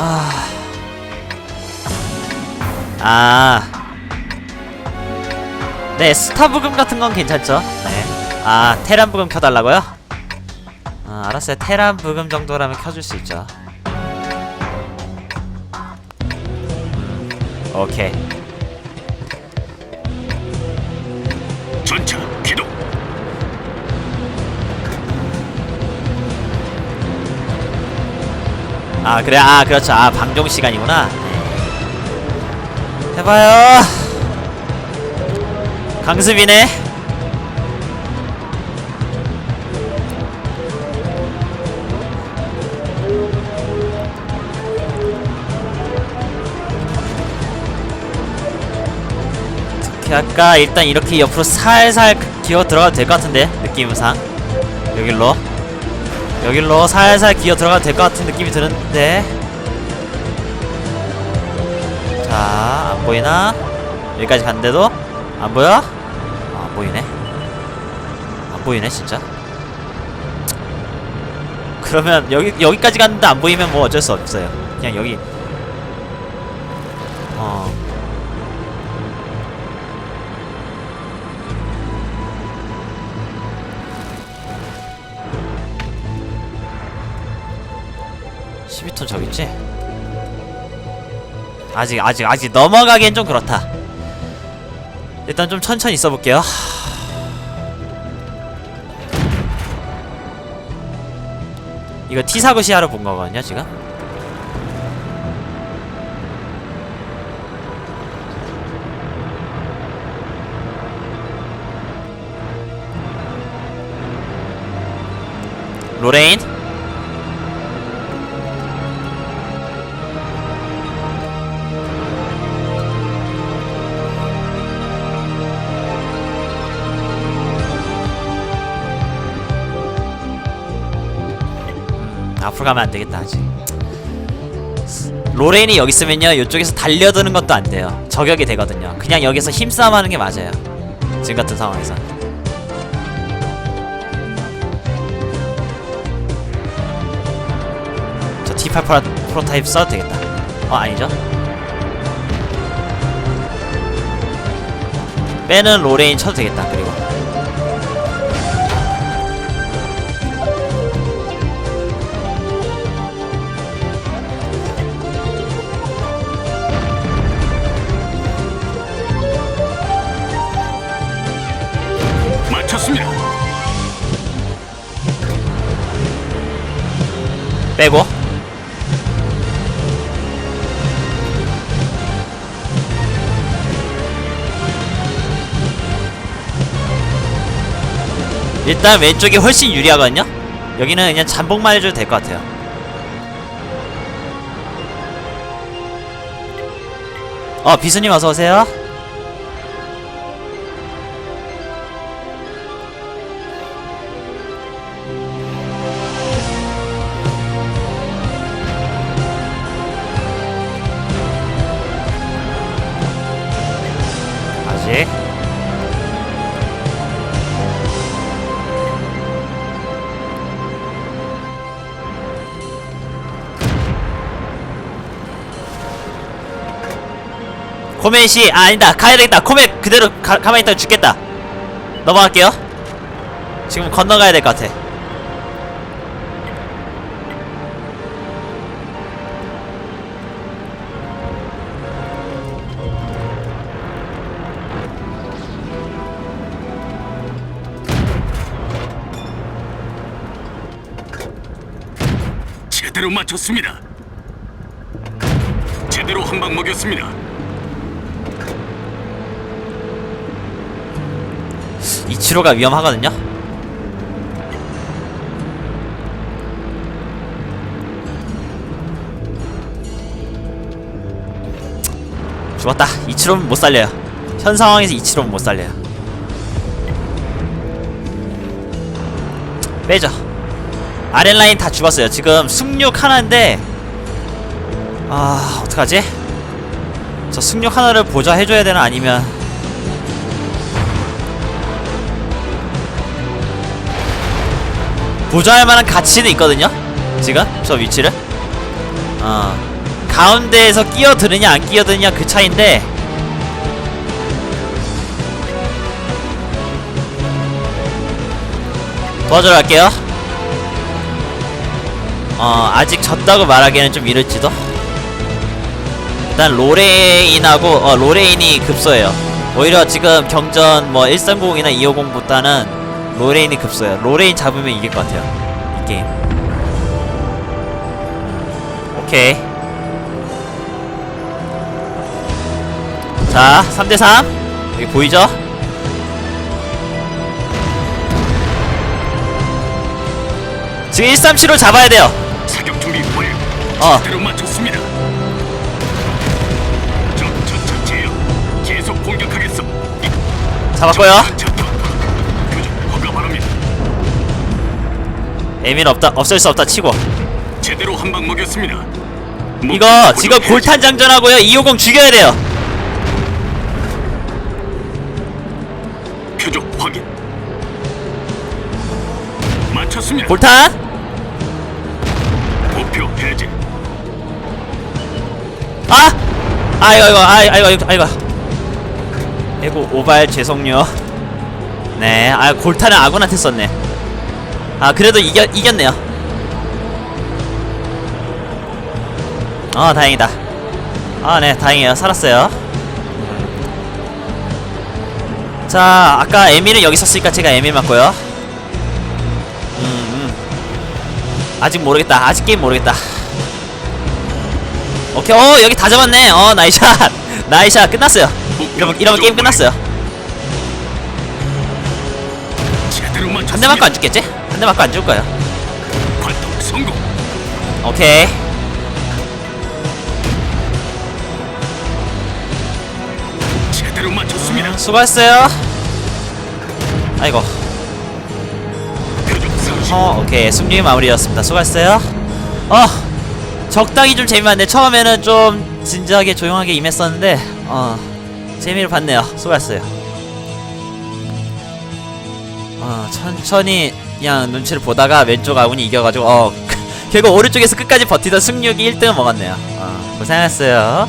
아. 아. 네, 스타 부금 같은 건 괜찮죠? 네. 아, 테란 부금 켜달라고요? 아, 알았어요. 테란 부금 정도라면 켜줄 수 있죠. 오케이. 아, 그래. 아, 그렇죠. 아, 방종 시간이구나. 네. 해봐요. 강습이네. 어떻게 할까? 일단 이렇게 옆으로 살살 기어 들어가도 될 것 같은데 느낌상 여길로 여길로 살살 기어 들어가도 될 것 같은 느낌이 드는데. 자 안보이나? 여기까지 갔는데도? 안보여? 아, 안보이네. 안보이네 진짜. 그러면 여기 여기까지 갔는데 안보이면 뭐 어쩔 수 없어요. 그냥 여기 1 2톤 저기 있지? 아직 아직 아직 넘어가기엔 좀 그렇다. 일단 좀 천천히 써볼게요. 이거 T사고 시야로 본 거거든요 지금? 로레인 앞으로 가면 안 되겠다 아직. 로레인이 여기 있으면요 이쪽에서 달려드는 것도 안 돼요. 저격이 되거든요. 그냥 여기서 힘싸움 하는 게 맞아요. 지금 같은 상황에서. 저 T8 프로, 프로타입 써도 되겠다. 어 아니죠? 빼는 로레인 쳐도 되겠다. 그리고 빼고. 일단 왼쪽이 훨씬 유리하거든요? 여기는 그냥 잠복만 해줘도 될 것 같아요. 어 비수님 어서오세요 아직 코멧이 아 아니다. 가야 되겠다. 코멧 그대로 가, 가만히 있다가 죽겠다. 넘어갈게요. 지금 건너가야 될 것 같아 제대로 맞췄습니다. 제대로 한 방 먹였습니다. 이치로가 위험하거든요? 죽었다. 이치로는 못 살려요. 현 상황에서 이치로는 못 살려요. 빼죠 아랫라인 다 죽었어요. 지금 승육 하나인데 아 어떡하지? 저 승육 하나를 보좌해줘야 되나 아니면. 보좌할 만한 가치는 있거든요? 지금? 저 위치를? 어 가운데에서 끼어드느냐 안 끼어드느냐 그 차인데 도와주러 갈게요 어 아직 졌다고 말하기에는 좀 이를지도? 일단 로레인하고 어 로레인이 급소해요. 오히려 지금 경전 뭐 130이나 250보다는 로레인이 급소해요. 로레인 잡으면 이길 것 같아요. 이 게임. 오케이. 자 3대3 여기 보이죠? 지금 137로 잡아야 돼요 사격 준비 완료. 어. 제대로 맞췄습니다. 저저 저지요. 계속 공격하겠어. 허가 바랍니다. 에미는 없다 없앨 수 없다 치고 제대로 한 방 먹였습니다. 목- 이거 지금 고정해야지. 골탄 장전하고요 250 죽여야 돼요 표적 확인. 맞췄습니다. 골탄 목표 해제. 아! 아이고 아이고 아이고 아이고 아이고. 아이고 오발 죄송요. 네 아 골탄을 아군한테 썼네. 아 그래도 이겨, 이겼네요. 어 다행이다. 아 네 다행이에요. 살았어요. 자 아까 에미는 여기 썼으니까 제가 에미 맞고요. 음, 음. 아직 모르겠다. 아직 게임 모르겠다. 오케이. 어 여기 다 잡았네. 어 나이샷. 나이샷. 끝났어요. 이러면 이러면 게임 끝났어요. 한 대 맞고 안 죽겠지? 한 대 맞고 안 죽을 성공. 오케이. 수고했어요. 아이고 어 오케이. 승리 마무리였습니다. 수고했어요. 어 적당히 좀 재미봤네. 처음에는 좀 진지하게 조용하게 임했었는데 어 재미를 봤네요. 수고했어요. 어 천천히 그냥 눈치를 보다가 왼쪽 아군이 이겨가지고 어 결국 오른쪽에서 끝까지 버티던 승률이 1등을 먹었네요. 어 고생했어요